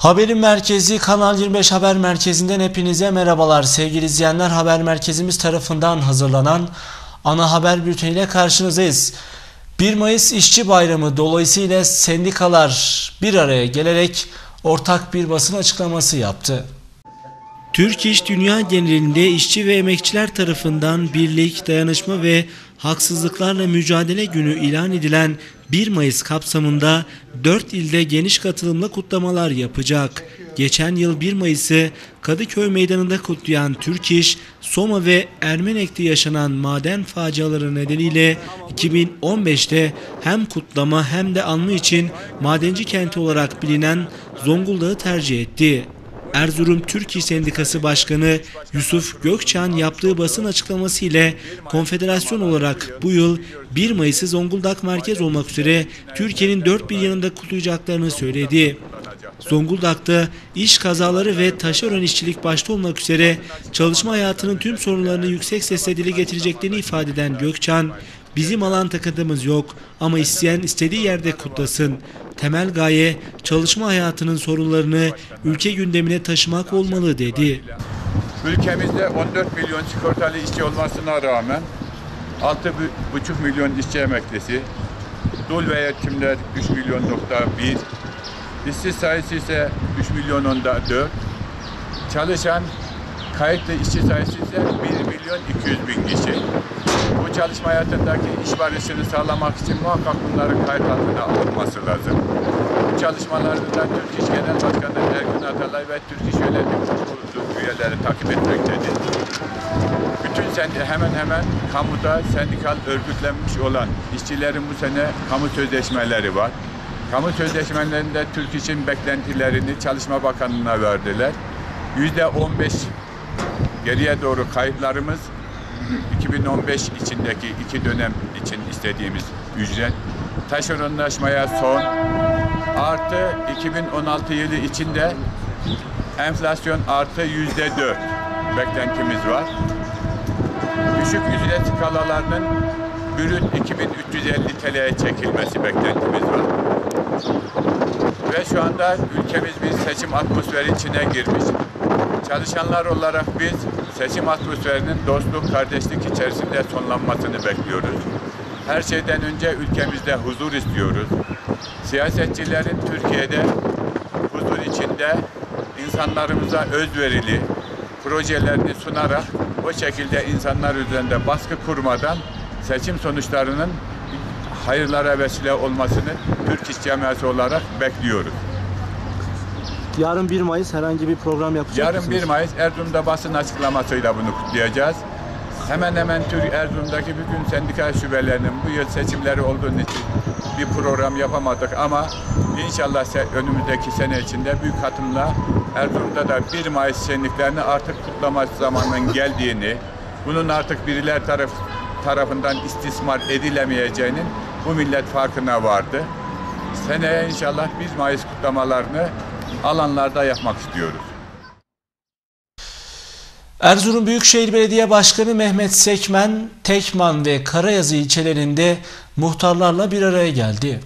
Haberin merkezi Kanal 25 Haber Merkezi'nden hepinize merhabalar. Sevgili izleyenler haber merkezimiz tarafından hazırlanan ana haber bülteniyle karşınızdayız. 1 Mayıs İşçi Bayramı dolayısıyla sendikalar bir araya gelerek ortak bir basın açıklaması yaptı. Türk İş dünya genelinde işçi ve emekçiler tarafından birlik, dayanışma ve haksızlıklarla mücadele günü ilan edilen 1 Mayıs kapsamında 4 ilde geniş katılımla kutlamalar yapacak. Geçen yıl 1 Mayıs'ı Kadıköy Meydanı'nda kutlayan Türk İş, Soma ve Ermenek'te yaşanan maden faciaları nedeniyle 2015'te hem kutlama hem de anma için madenci kenti olarak bilinen Zonguldak'ı tercih etti. Erzurum Türk İş Sendikası Başkanı Yusuf Gökçen yaptığı basın açıklaması ile konfederasyon olarak bu yıl 1 Mayıs'ı Zonguldak merkez olmak üzere Türkiye'nin dört bir yanında kutlayacaklarını söyledi. Zonguldak'ta iş kazaları ve taşeron işçilik başta olmak üzere çalışma hayatının tüm sorunlarını yüksek sesle dile getireceklerini ifade eden Gökçen, bizim alan takıntımız yok ama isteyen istediği yerde kutlasın. Temel gaye çalışma hayatının sorunlarını ülke gündemine taşımak olmalı dedi. Ülkemizde 14 milyon sigortalı işçi olmasına rağmen 6,5 milyon işçi emeklisi, dul ve yetimler 3 milyon nokta 1, işsiz sayısı ise 3 milyon onda 4, çalışan kayıtlı işçi sayısı ise 1 milyon 200 bin kişi. Çalışma hayatındaki iş barışını sağlamak için muhakkak bunların kayıt altına alınması lazım. Bu çalışmalarda Türk İş Genel Başkanı Ergün Atalay ve Türk İş Yönetim üyeleri takip etmektedir. Bütün sen hemen hemen kamuda sendikal örgütlenmiş olan işçilerin bu sene kamu sözleşmeleri var. Kamu sözleşmelerinde Türk İş'in beklentilerini Çalışma Bakanlığı'na verdiler. Yüzde 15 geriye doğru kayıplarımız 2015 içindeki iki dönem için istediğimiz ücret taşeronlaşmaya son artı 2016 yılı içinde enflasyon artı yüzde dört beklentimiz var. Düşük ücret skalalarının bürüt 2350 TL'ye çekilmesi beklentimiz var. Ve şu anda ülkemiz bir seçim atmosferi içine girmiş. Çalışanlar olarak biz seçim atmosferinin dostluk, kardeşlik içerisinde sonlanmasını bekliyoruz. Her şeyden önce ülkemizde huzur istiyoruz. Siyasetçilerin Türkiye'de huzur içinde insanlarımıza özverili projelerini sunarak o şekilde insanlar üzerinde baskı kurmadan seçim sonuçlarının hayırlara vesile olmasını Türk İş Camiası olarak bekliyoruz. Yarın 1 Mayıs herhangi bir program yapacak Yarın mısınız? 1 Mayıs Erzurum'da basın açıklamasıyla bunu kutlayacağız. Hemen hemen Türk Erzurum'daki bütün sendika şubelerinin bu yıl seçimleri olduğu için bir program yapamadık ama inşallah önümüzdeki sene içinde büyük katımla Erzurum'da da 1 Mayıs şenliklerini artık kutlama zamanının geldiğini, bunun artık biriler taraf, tarafından istismar edilemeyeceğinin bu millet farkına vardı. Seneye inşallah 1 Mayıs kutlamalarını alanlarda yapmak istiyoruz. Erzurum Büyükşehir Belediye Başkanı Mehmet Sekmen, Tekman ve Karayazı ilçelerinde muhtarlarla bir araya geldi.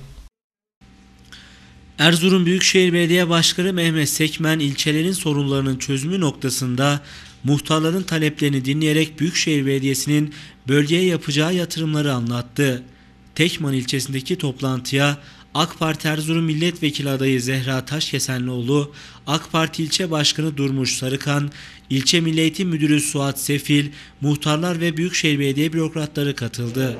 Erzurum Büyükşehir Belediye Başkanı Mehmet Sekmen ilçelerin sorunlarının çözümü noktasında muhtarların taleplerini dinleyerek Büyükşehir Belediyesi'nin bölgeye yapacağı yatırımları anlattı. Tekman ilçesindeki toplantıya AK Parti Erzurum Milletvekili adayı Zehra Taşkesenlioğlu, AK Parti ilçe başkanı Durmuş Sarıkan, ilçe Milli Eğitim Müdürü Suat Sefil, muhtarlar ve Büyükşehir Belediye bürokratları katıldı.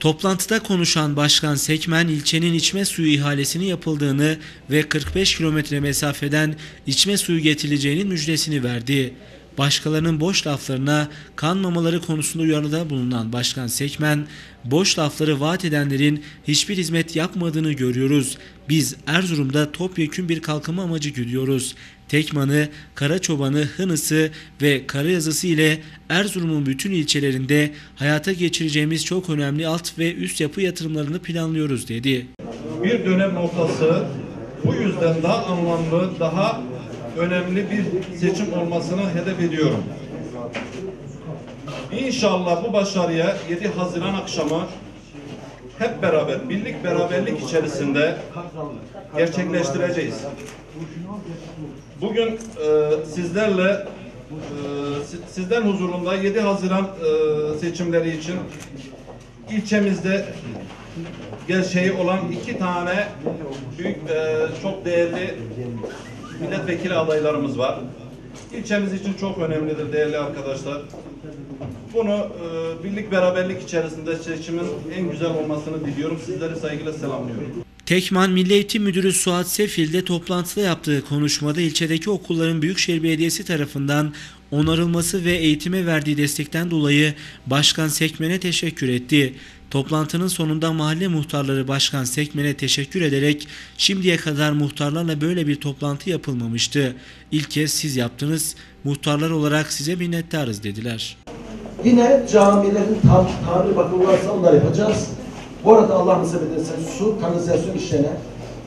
Toplantıda konuşan Başkan Sekmen ilçenin içme suyu ihalesinin yapıldığını ve 45 kilometre mesafeden içme suyu getirileceğinin müjdesini verdi. Başkalarının boş laflarına kanmamaları konusunda uyarıda bulunan Başkan Sekmen, boş lafları vaat edenlerin hiçbir hizmet yapmadığını görüyoruz. Biz Erzurum'da topyekün bir kalkınma amacı güdüyoruz. Tekmanı, Karaçobanı, Hınısı ve Karayazısı ile Erzurum'un bütün ilçelerinde hayata geçireceğimiz çok önemli alt ve üst yapı yatırımlarını planlıyoruz dedi. bir dönem noktası bu yüzden daha anlamlı, daha önemli bir seçim olmasını hedef ediyorum. İnşallah bu başarıya 7 Haziran akşamı hep beraber, birlik beraberlik içerisinde gerçekleştireceğiz. Bugün e, sizlerle e, si- sizden huzurunda 7 Haziran e, seçimleri için ilçemizde gerçeği olan iki tane büyük e, çok değerli milletvekili adaylarımız var. İlçemiz için çok önemlidir değerli arkadaşlar. Bunu e, birlik beraberlik içerisinde seçimin en güzel olmasını diliyorum. Sizleri saygıyla selamlıyorum. Tekman Milli Eğitim Müdürü Suat Sefil de toplantıda yaptığı konuşmada ilçedeki okulların Büyükşehir Belediyesi tarafından onarılması ve eğitime verdiği destekten dolayı Başkan Sekmen'e teşekkür etti. Toplantının sonunda mahalle muhtarları Başkan Sekmen'e teşekkür ederek şimdiye kadar muhtarlarla böyle bir toplantı yapılmamıştı. İlk kez siz yaptınız, muhtarlar olarak size minnettarız dediler. Yine camilerin tam, tanrı bakımı varsa onları yapacağız. Bu arada Allah nasip ederse su, kanalizasyon işlerine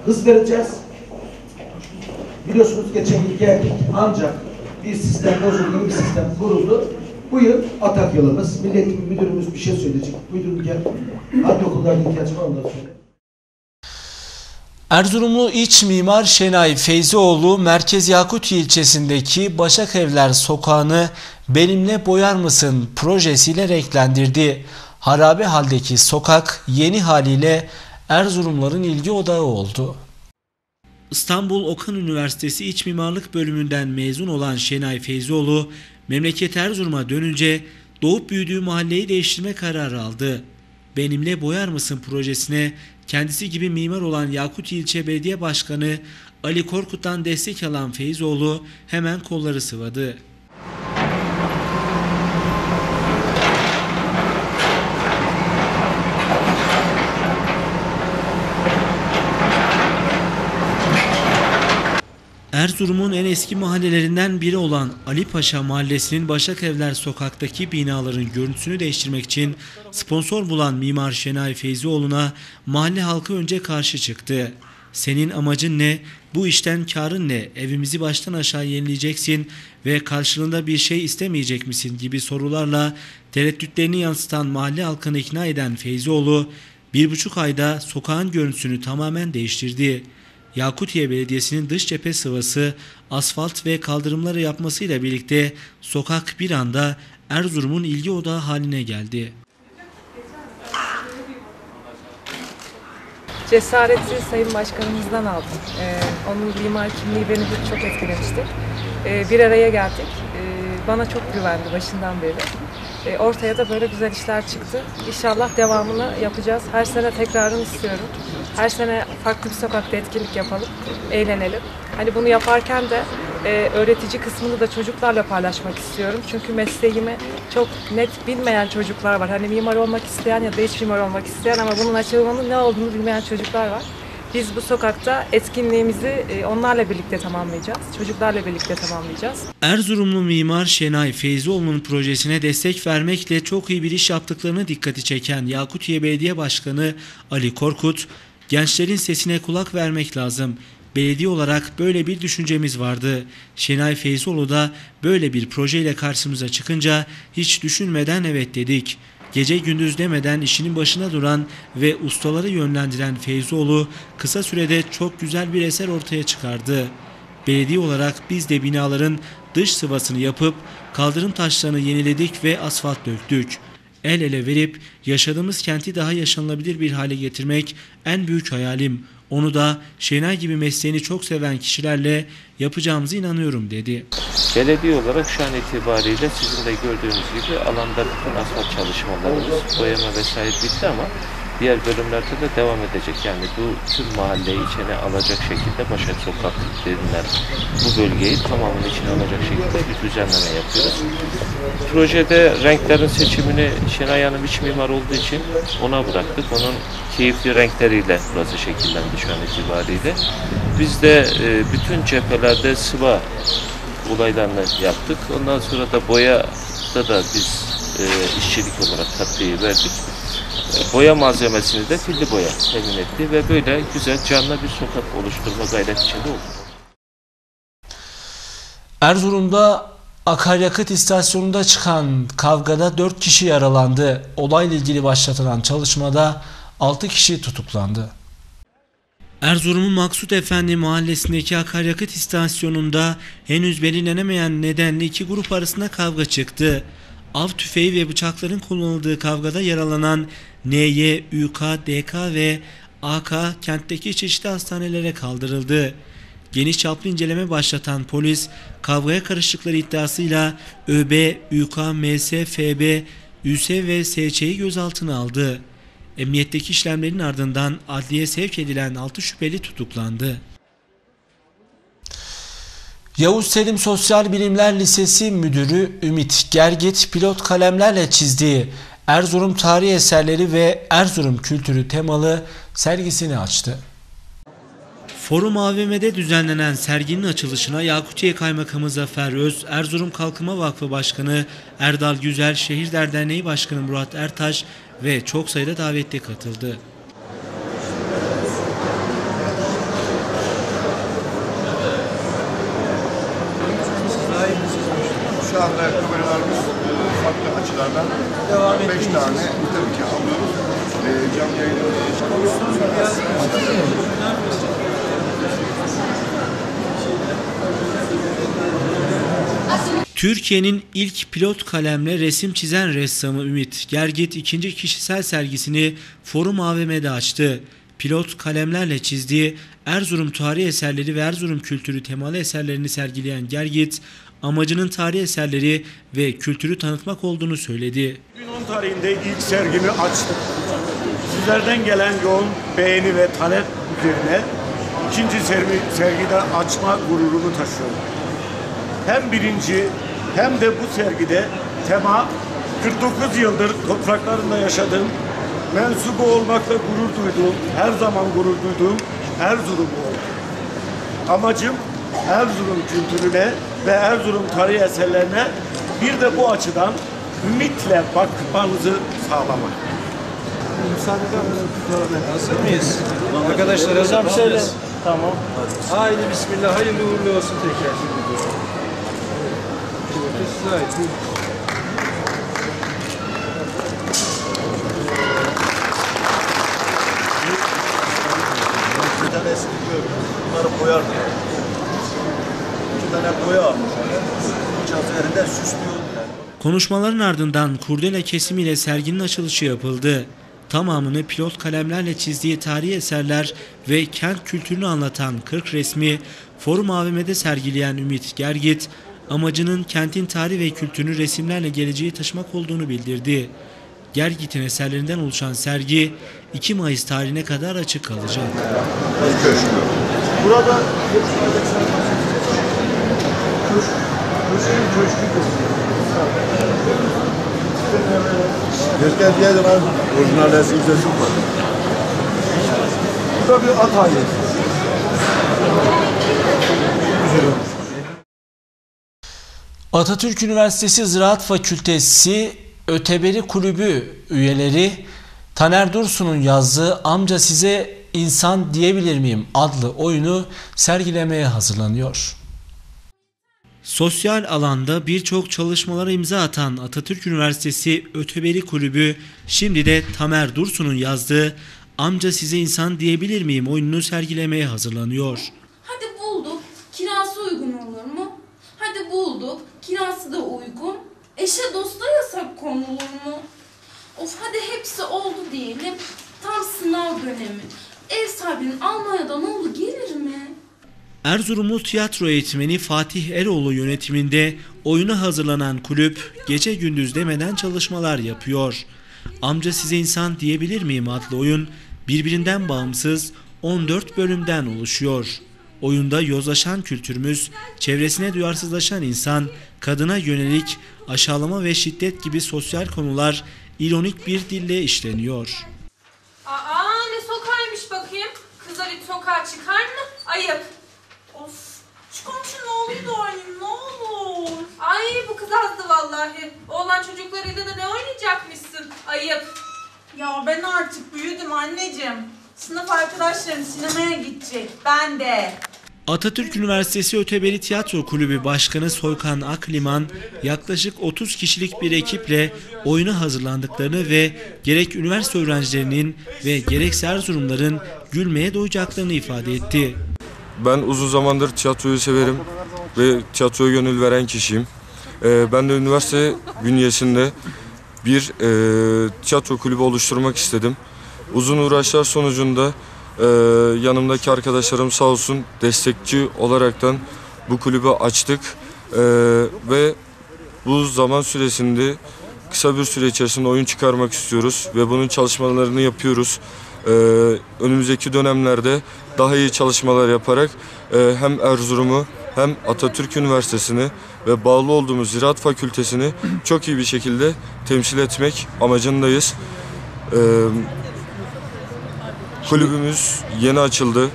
hız vereceğiz. Biliyorsunuz geçen yıl geldik ancak bir sistem bozuldu, bir sistem kuruldu. Bu yıl atak yılımız. Milli Eğitim Müdürümüz bir şey söyleyecek. Müdürüm gel. Hangi okullarda ihtiyaç var onları söyle. Erzurumlu iç mimar Şenay Feyzioğlu Merkez Yakutiye ilçesindeki Başak Evler sokağını benimle boyar mısın projesiyle renklendirdi. Harabe haldeki sokak yeni haliyle Erzurumların ilgi odağı oldu. İstanbul Okan Üniversitesi İç Mimarlık bölümünden mezun olan Şenay Feyzioğlu, memleket Erzurum'a dönünce doğup büyüdüğü mahalleyi değiştirme kararı aldı. Benimle boyar mısın projesine kendisi gibi mimar olan Yakut İlçe Belediye Başkanı Ali Korkut'tan destek alan Feyzoğlu hemen kolları sıvadı. Erzurum'un en eski mahallelerinden biri olan Ali Paşa Mahallesi'nin Başakevler sokaktaki binaların görüntüsünü değiştirmek için sponsor bulan Mimar Şenay Feyzioğlu'na mahalle halkı önce karşı çıktı. Senin amacın ne? Bu işten karın ne? Evimizi baştan aşağı yenileyeceksin ve karşılığında bir şey istemeyecek misin gibi sorularla tereddütlerini yansıtan mahalle halkını ikna eden Feyzioğlu bir buçuk ayda sokağın görüntüsünü tamamen değiştirdi. Yakutiye Belediyesi'nin dış cephe sıvası, asfalt ve kaldırımları yapmasıyla birlikte sokak bir anda Erzurum'un ilgi odağı haline geldi. Cesareti Sayın Başkanımızdan aldım. Ee, onun mimar kimliği beni çok etkilemiştir. Ee, bir araya geldik. Ee, bana çok güvendi başından beri. Ee, ortaya da böyle güzel işler çıktı. İnşallah devamını yapacağız. Her sene tekrarını istiyorum. Her sene farklı bir sokakta etkinlik yapalım, eğlenelim. Hani bunu yaparken de e, öğretici kısmını da çocuklarla paylaşmak istiyorum. Çünkü mesleğimi çok net bilmeyen çocuklar var. Hani mimar olmak isteyen ya da iç mimar olmak isteyen ama bunun açılımının ne olduğunu bilmeyen çocuklar var. Biz bu sokakta etkinliğimizi e, onlarla birlikte tamamlayacağız. Çocuklarla birlikte tamamlayacağız. Erzurumlu mimar Şenay Feyzioğlu'nun projesine destek vermekle çok iyi bir iş yaptıklarını dikkati çeken Yakutiye Belediye Başkanı Ali Korkut, gençlerin sesine kulak vermek lazım. Belediye olarak böyle bir düşüncemiz vardı. Şenay Feyzoğlu da böyle bir projeyle karşımıza çıkınca hiç düşünmeden evet dedik. Gece gündüz demeden işinin başına duran ve ustaları yönlendiren Feyzoğlu kısa sürede çok güzel bir eser ortaya çıkardı. Belediye olarak biz de binaların dış sıvasını yapıp kaldırım taşlarını yeniledik ve asfalt döktük. El ele verip yaşadığımız kenti daha yaşanılabilir bir hale getirmek en büyük hayalim. Onu da Şenay gibi mesleğini çok seven kişilerle yapacağımıza inanıyorum dedi. Belediye olarak şu an itibariyle sizin de gördüğünüz gibi alanda bütün asfalt çalışmalarımız, boyama vesaire bitti ama diğer bölümlerde de devam edecek. Yani bu tüm mahalleyi içine alacak şekilde Başak Sokak denilen bu bölgeyi tamamını içine alacak şekilde bir düzenleme yapıyoruz. Projede renklerin seçimini Şenay Hanım iç mimar olduğu için ona bıraktık. Onun keyifli renkleriyle burası şekillendi şu an itibariyle. Biz de e, bütün cephelerde sıva olaylarını yaptık. Ondan sonra da boyada da biz e, işçilik olarak katkıyı verdik. Boya malzemesini de filli boya temin etti ve böyle güzel canlı bir sokak oluşturma gayret içinde olduk. Erzurum'da Akaryakıt istasyonunda çıkan kavgada 4 kişi yaralandı. Olayla ilgili başlatılan çalışmada 6 kişi tutuklandı. Erzurum'un Maksut Efendi mahallesindeki akaryakıt istasyonunda henüz belirlenemeyen nedenle iki grup arasında kavga çıktı. Av tüfeği ve bıçakların kullanıldığı kavgada yaralanan NY, UK, DK ve AK kentteki çeşitli hastanelere kaldırıldı. Geniş çaplı inceleme başlatan polis kavgaya karıştıkları iddiasıyla ÖB, UK, MS, FB, ÜS ve SÇ'yi gözaltına aldı. Emniyetteki işlemlerin ardından adliye sevk edilen 6 şüpheli tutuklandı. Yavuz Selim Sosyal Bilimler Lisesi Müdürü Ümit Gergit pilot kalemlerle çizdiği Erzurum tarihi eserleri ve Erzurum kültürü temalı sergisini açtı. Forum AVM'de düzenlenen serginin açılışına Yakutiye Kaymakamı Zafer Öz, Erzurum Kalkınma Vakfı Başkanı Erdal Güzel, Şehirler Derneği Başkanı Murat Ertaş ve çok sayıda davetli katıldı. Şu anda kameralarımız farklı açılardan 5 tane tabii ki alıyoruz. Ee, canlı yayını Türkiye'nin ilk pilot kalemle resim çizen ressamı Ümit Gergit ikinci kişisel sergisini Forum AVM'de açtı. Pilot kalemlerle çizdiği Erzurum tarihi eserleri ve Erzurum kültürü temalı eserlerini sergileyen Gergit, amacının tarihi eserleri ve kültürü tanıtmak olduğunu söyledi. 2010 tarihinde ilk sergimi açtım. Sizlerden gelen yoğun beğeni ve talep üzerine ikinci sergi, sergide açma gururunu taşıyorum. Hem birinci hem de bu sergide tema 49 yıldır topraklarında yaşadığım, mensubu olmakla gurur duyduğum, her zaman gurur duyduğum Erzurum oldu. Amacım Erzurum kültürüne ve Erzurum tarihi eserlerine bir de bu açıdan ümitle bakmanızı sağlamak. Hazır mıyız? Arkadaşlar hazır mısınız? Tamam. Haydi bismillah. Hayırlı uğurlu olsun tekrar. Evet, size ait. Bir tane eski gördüm. Bunları koyardı. Boya almış. Yani. Konuşmaların ardından kurdele kesimiyle serginin açılışı yapıldı. Tamamını pilot kalemlerle çizdiği tarihi eserler ve kent kültürünü anlatan 40 resmi Forum AVM'de sergileyen Ümit Gergit, amacının kentin tarihi ve kültürünü resimlerle geleceği taşımak olduğunu bildirdi. Gergit'in eserlerinden oluşan sergi 2 Mayıs tarihine kadar açık kalacak. Burada Göster diye zaman orijinal resim sözüm var. Bu da bir at hali. Atatürk Üniversitesi Ziraat Fakültesi Öteberi Kulübü üyeleri Taner Dursun'un yazdığı Amca Size İnsan Diyebilir Miyim adlı oyunu sergilemeye hazırlanıyor. Sosyal alanda birçok çalışmalara imza atan Atatürk Üniversitesi Öteberi Kulübü şimdi de Tamer Dursun'un yazdığı Amca Size İnsan Diyebilir Miyim oyununu sergilemeye hazırlanıyor. Hadi bulduk. Kirası uygun olur mu? Hadi bulduk. Kirası da uygun. Eşe dosta yasak konulur mu? Of hadi hepsi oldu diyelim. Tam sınav dönemi. Ev sahibinin Almanya'dan oğlu gelir mi? Erzurumlu tiyatro eğitmeni Fatih Eroğlu yönetiminde oyuna hazırlanan kulüp gece gündüz demeden çalışmalar yapıyor. Amca size insan diyebilir miyim adlı oyun birbirinden bağımsız 14 bölümden oluşuyor. Oyunda yozlaşan kültürümüz, çevresine duyarsızlaşan insan, kadına yönelik aşağılama ve şiddet gibi sosyal konular ironik bir dille işleniyor. Aa ne sokaymış bakayım. Kızlar hiç sokağa çıkar mı? Ayıp. Of. Şu komşunun oğluydu o annem ne olur. Ay bu kız vallahi. Oğlan çocuklarıyla da ne oynayacakmışsın? Ayıp. Ya ben artık büyüdüm anneciğim. Sınıf arkadaşlarım sinemaya gidecek. Ben de. Atatürk Üniversitesi Öteberi Tiyatro Kulübü Başkanı Soykan Akliman yaklaşık 30 kişilik bir ekiple oyuna hazırlandıklarını ve gerek üniversite öğrencilerinin ve gerekse Erzurumların gülmeye doyacaklarını ifade etti. Ben uzun zamandır tiyatroyu severim ve tiyatroya gönül veren kişiyim. Ee, ben de üniversite bünyesinde bir e, tiyatro kulübü oluşturmak istedim. Uzun uğraşlar sonucunda e, yanımdaki arkadaşlarım sağ olsun destekçi olaraktan bu kulübü açtık. E, ve bu zaman süresinde kısa bir süre içerisinde oyun çıkarmak istiyoruz ve bunun çalışmalarını yapıyoruz. Ee, önümüzdeki dönemlerde daha iyi çalışmalar yaparak e, hem Erzurum'u hem Atatürk Üniversitesi'ni ve bağlı olduğumuz Ziraat Fakültesini çok iyi bir şekilde temsil etmek amacındayız. Ee, kulübümüz yeni açıldı.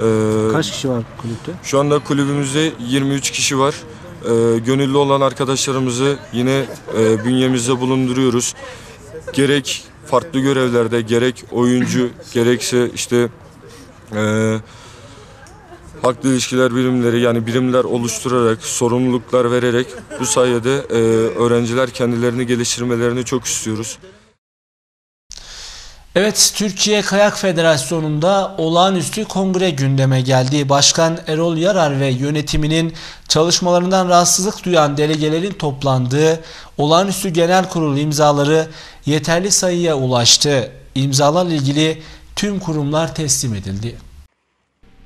Ee, Kaç kişi var kulüpte? şu anda kulübümüzde 23 kişi var. Ee, gönüllü olan arkadaşlarımızı yine e, bünyemizde bulunduruyoruz. Gerek farklı görevlerde, gerek oyuncu, gerekse işte e, haklı ilişkiler birimleri yani birimler oluşturarak, sorumluluklar vererek bu sayede e, öğrenciler kendilerini geliştirmelerini çok istiyoruz. Evet, Türkiye Kayak Federasyonu'nda olağanüstü kongre gündeme geldi. Başkan Erol Yarar ve yönetiminin çalışmalarından rahatsızlık duyan delegelerin toplandığı olağanüstü genel kurul imzaları yeterli sayıya ulaştı. İmzalarla ilgili tüm kurumlar teslim edildi.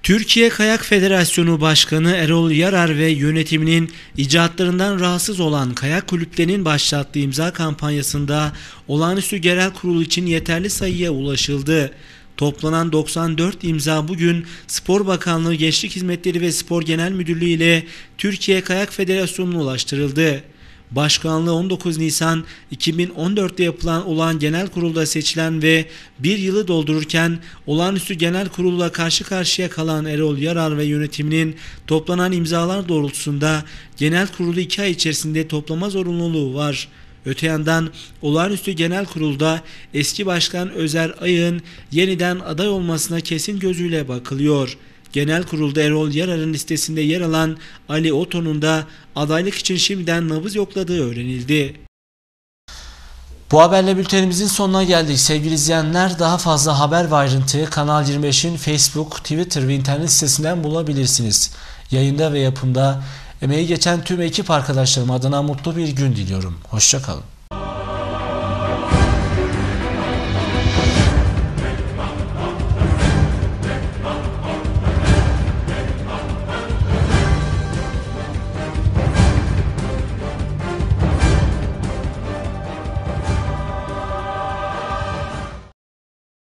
Türkiye Kayak Federasyonu Başkanı Erol Yarar ve yönetiminin icatlarından rahatsız olan kayak kulüplerinin başlattığı imza kampanyasında olağanüstü genel kurul için yeterli sayıya ulaşıldı. Toplanan 94 imza bugün Spor Bakanlığı Gençlik Hizmetleri ve Spor Genel Müdürlüğü ile Türkiye Kayak Federasyonu'na ulaştırıldı. Başkanlığı 19 Nisan 2014'te yapılan olan genel kurulda seçilen ve bir yılı doldururken olağanüstü genel kurulla karşı karşıya kalan Erol Yarar ve yönetiminin toplanan imzalar doğrultusunda genel kurulu 2 ay içerisinde toplama zorunluluğu var. Öte yandan olağanüstü genel kurulda eski başkan Özer Ayın yeniden aday olmasına kesin gözüyle bakılıyor. Genel kurulda Erol Yarar'ın listesinde yer alan Ali Oto'nun da adaylık için şimdiden nabız yokladığı öğrenildi. Bu haberle bültenimizin sonuna geldik sevgili izleyenler. Daha fazla haber ve ayrıntıyı Kanal 25'in Facebook, Twitter ve internet sitesinden bulabilirsiniz. Yayında ve yapımda emeği geçen tüm ekip arkadaşlarım adına mutlu bir gün diliyorum. Hoşçakalın.